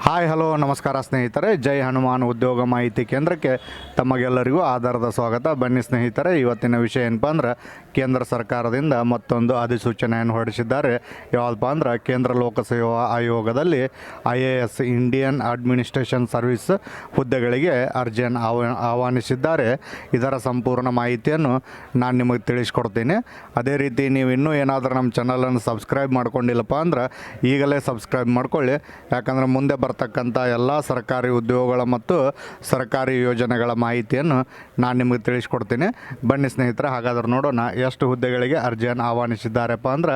Hi, hello, ನಮಸ್ಕಾರ ಸ್ನೇಹಿತರೆ. ಜೈ ಹನುಮಾನ್ ಉದ್ಯೋಗ ಮಾಹಿತಿ ಕೇಂದ್ರಕ್ಕೆ ತಮಗೆಲ್ಲರಿಗೂ ಆಧಾರದ ಸ್ವಾಗತ. ಬನ್ನಿ ಸ್ನೇಹಿತರೆ, ಇವತ್ತಿನ ವಿಷಯ ಏನಪ್ಪ ಅಂದ್ರೆ ಕೇಂದ್ರ ಸರ್ಕಾರದಿಂದ ಮತ್ತೊಂದು ಅಧಿಸೂಚನೆಯನ್ನು ಹೊರಡಿಸಿದ್ದಾರೆ. ಯಾವುದಪ್ಪ ಅಂದ್ರೆ, ಕೇಂದ್ರ ಲೋಕಸೇವಾ ಆಯೋಗದಲ್ಲಿ I A S Indian administration service ಹುದ್ದೆಗಳಿಗೆ ಅರ್ಜಿಯನ್ನು ಆಹ್ವಾ ಆಹ್ವಾನಿಸಿದ್ದಾರೆ. ಇದರ ಸಂಪೂರ್ಣ ಮಾಹಿತಿಯನ್ನು ನಾನು ನಿಮಗೆ ತಿಳಿಸ್ಕೊಡ್ತೀನಿ. ಅದೇ ರೀತಿ ನೀವು ಇನ್ನೂ ಏನಾದರೂ ನಮ್ಮ ಚಾನಲನ್ನು ಸಬ್ಸ್ಕ್ರೈಬ್ ಮಾಡ್ಕೊಂಡಿಲ್ಲಪ್ಪ ಅಂದ್ರೆ, ಈಗಲೇ ಸಬ್ಸ್ಕ್ರೈಬ್ ಮಾಡ್ಕೊಳ್ಳಿ. ಯಾಕಂದರೆ ಮುಂದೆ ಬರ್ತಕ್ಕಂಥ ಎಲ್ಲ ಸರ್ಕಾರಿ ಉದ್ಯೋಗಗಳ ಮತ್ತು ಸರ್ಕಾರಿ ಯೋಜನೆಗಳ ಮಾಹಿತಿಯನ್ನು ನಾನು ನಿಮಗೆ ತಿಳಿಸ್ಕೊಡ್ತೀನಿ. ಬನ್ನಿ ಸ್ನೇಹಿತರೆ, ಹಾಗಾದ್ರೆ ನೋಡೋಣ ಎಷ್ಟು ಹುದ್ದೆಗಳಿಗೆ ಅರ್ಜಿಯನ್ನು ಆಹ್ವಾನಿಸಿದ್ದಾರೆಪ್ಪ ಅಂದ್ರೆ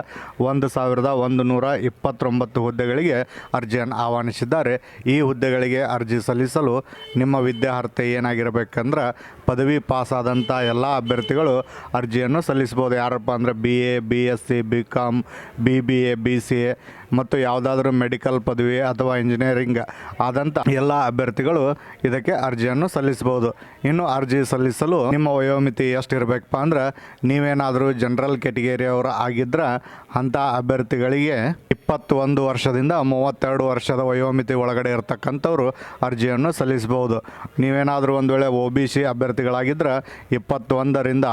ಒಂದು ಸಾವಿರದ ಒಂದು ನೂರ ಇಪ್ಪತ್ತೊಂಬತ್ತು ಹುದ್ದೆಗಳಿಗೆ ಅರ್ಜಿಯನ್ನು ಆಹ್ವಾನಿಸಿದ್ದಾರೆ. ಈ ಹುದ್ದೆಗಳಿಗೆ ಅರ್ಜಿ ಸಲ್ಲಿಸಲು ನಿಮ್ಮ ವಿದ್ಯಾರ್ಹತೆ ಏನಾಗಿರಬೇಕಂದ್ರೆ ಪದವಿ ಪಾಸಾದಂಥ ಎಲ್ಲ ಅಭ್ಯರ್ಥಿಗಳು ಅರ್ಜಿಯನ್ನು ಸಲ್ಲಿಸ್ಬೋದು ಯಾರಪ್ಪ ಅಂದರೆ B A B S C B com B B A B C A ಮತ್ತು ಯಾವುದಾದ್ರೂ ಮೆಡಿಕಲ್ ಪದವಿ ಅಥವಾ ಇಂಜಿನಿಯರಿಂಗ್ ಆದಂಥ ಎಲ್ಲ ಅಭ್ಯರ್ಥಿಗಳು ಇದಕ್ಕೆ ಅರ್ಜಿಯನ್ನು ಸಲ್ಲಿಸಬಹುದು. ಇನ್ನು ಅರ್ಜಿ ಸಲ್ಲಿಸಲು ನಿಮ್ಮ ವಯೋಮಿತಿ ಎಷ್ಟು ಇರಬೇಕಪ್ಪ ಅಂದ್ರೆ ನೀವೇನಾದರೂ ಜನರಲ್ ಕೆಟಗರಿಯವರು ಆಗಿದ್ರೆ ಅಂಥ ಅಭ್ಯರ್ಥಿಗಳಿಗೆ ಇಪ್ಪತ್ತೊಂದು ವರ್ಷದಿಂದ ಮೂವತ್ತೆರಡು ವರ್ಷದ ವಯೋಮಿತಿ ಒಳಗಡೆ ಇರತಕ್ಕಂಥವ್ರು ಅರ್ಜಿಯನ್ನು ಸಲ್ಲಿಸಬಹುದು. ನೀವೇನಾದರೂ ಒಂದು ವೇಳೆ ಒ ಬಿ ಸಿ ಅಭ್ಯರ್ಥಿಗಳಾಗಿದ್ದರೆ ಇಪ್ಪತ್ತೊಂದರಿಂದ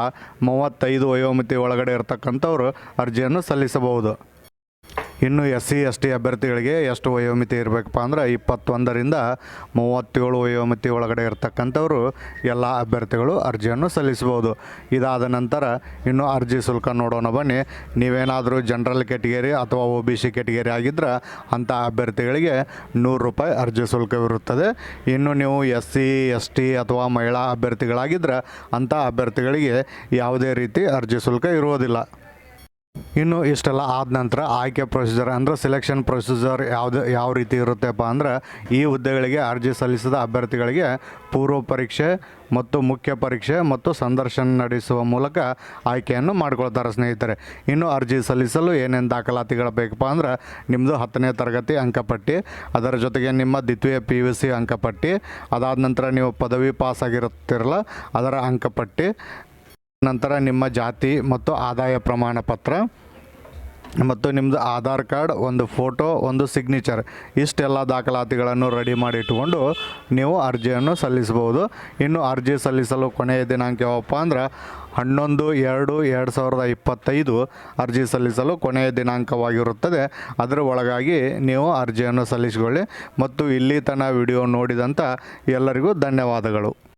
ಮೂವತ್ತೈದು ವಯೋಮಿತಿ ಒಳಗಡೆ ಇರತಕ್ಕಂಥವ್ರು ಅರ್ಜಿಯನ್ನು ಸಲ್ಲಿಸಬಹುದು. ಇನ್ನು ಎಸ್ ಸಿ ಎಸ್ ಟಿ ಅಭ್ಯರ್ಥಿಗಳಿಗೆ ಎಷ್ಟು ವಯೋಮಿತಿ ಇರಬೇಕಪ್ಪ ಅಂದ್ರೆ ಇಪ್ಪತ್ತೊಂದರಿಂದ ಮೂವತ್ತೇಳು ವಯೋಮಿತಿ ಒಳಗಡೆ ಇರತಕ್ಕಂಥವರು ಎಲ್ಲ ಅಭ್ಯರ್ಥಿಗಳು ಅರ್ಜಿಯನ್ನು ಸಲ್ಲಿಸ್ಬೋದು ಇದಾದ ನಂತರ ಇನ್ನು ಅರ್ಜಿ ಶುಲ್ಕ ನೋಡೋಣ ಬನ್ನಿ. ನೀವೇನಾದರೂ ಜನರಲ್ ಕೆಟಗರಿ ಅಥವಾ ಒ ಬಿ ಸಿ ಕೆಟಗರಿ ಆಗಿದ್ದರೆ ಅಂಥ ಅಭ್ಯರ್ಥಿಗಳಿಗೆ ನೂರು ರೂಪಾಯಿ ಅರ್ಜಿ ಶುಲ್ಕವಿರುತ್ತದೆ. ಇನ್ನು ನೀವು ಎಸ್ ಸಿ ಎಸ್ ಟಿ ಅಥವಾ ಮಹಿಳಾ ಅಭ್ಯರ್ಥಿಗಳಾಗಿದ್ದರೆ ಅಂಥ ಅಭ್ಯರ್ಥಿಗಳಿಗೆ ಯಾವುದೇ ರೀತಿ ಅರ್ಜಿ ಶುಲ್ಕ ಇರುವುದಿಲ್ಲ. ಇನ್ನು ಇಷ್ಟೆಲ್ಲ ಆದ ನಂತರ ಆಯ್ಕೆ ಪ್ರೊಸೀಜರ್ ಅಂದರೆ ಸೆಲೆಕ್ಷನ್ ಪ್ರೊಸೀಜರ್ ಯಾವುದು ಯಾವ ರೀತಿ ಇರುತ್ತೆಪ್ಪ ಅಂದ್ರೆ ಈ ಹುದ್ದೆಗಳಿಗೆ ಅರ್ಜಿ ಸಲ್ಲಿಸಿದ ಅಭ್ಯರ್ಥಿಗಳಿಗೆ ಪೂರ್ವ ಪರೀಕ್ಷೆ ಮತ್ತು ಮುಖ್ಯ ಪರೀಕ್ಷೆ ಮತ್ತು ಸಂದರ್ಶನ ನಡೆಸುವ ಮೂಲಕ ಆಯ್ಕೆಯನ್ನು ಮಾಡ್ಕೊಳ್ತಾರೆ ಸ್ನೇಹಿತರೆ. ಇನ್ನು ಅರ್ಜಿ ಸಲ್ಲಿಸಲು ಏನೇನು ದಾಖಲಾತಿಗಳು ಬೇಕಪ್ಪ ಅಂದ್ರೆ ನಿಮ್ಮದು ಹತ್ತನೇ ತರಗತಿ ಅಂಕಪಟ್ಟಿ, ಅದರ ಜೊತೆಗೆ ನಿಮ್ಮ ದ್ವಿತೀಯ ಪಿ ಯು ಸಿ ಅಂಕಪಟ್ಟಿ, ಅದಾದ ನಂತರ ನೀವು ಪದವಿ ಪಾಸ್ ಆಗಿರುತ್ತಿರಲ್ಲ, ಅದರ ಅಂಕಪಟ್ಟಿ ನಂತರ ನಿಮ್ಮ ಜಾತಿ ಮತ್ತು ಆದಾಯ ಪ್ರಮಾಣ ಪತ್ರ ಮತ್ತು ನಿಮ್ಮದು ಆಧಾರ್ ಕಾರ್ಡ್, ಒಂದು ಫೋಟೋ, ಒಂದು ಸಿಗ್ನೇಚರ್. ಇಷ್ಟೆಲ್ಲ ದಾಖಲಾತಿಗಳನ್ನು ರೆಡಿ ಮಾಡಿ ಇಟ್ಟುಕೊಂಡು ನೀವು ಅರ್ಜಿಯನ್ನು ಸಲ್ಲಿಸಬಹುದು. ಇನ್ನು ಅರ್ಜಿ ಸಲ್ಲಿಸಲು ಕೊನೆಯ ದಿನಾಂಕ ಯಾವಪ್ಪ ಅಂದ್ರೆ ಹನ್ನೊಂದು ಎರಡು ಎರಡು ಸಾವಿರದ ಇಪ್ಪತ್ತೈದು ಅರ್ಜಿ ಸಲ್ಲಿಸಲು ಕೊನೆಯ ದಿನಾಂಕವಾಗಿರುತ್ತದೆ. ಅದರ ಒಳಗಾಗಿ ನೀವು ಅರ್ಜಿಯನ್ನು ಸಲ್ಲಿಸಿಕೊಳ್ಳಿ. ಮತ್ತು ಇಲ್ಲಿ ತನ ವಿಡಿಯೋ ನೋಡಿದಂಥ ಎಲ್ಲರಿಗೂ ಧನ್ಯವಾದಗಳು.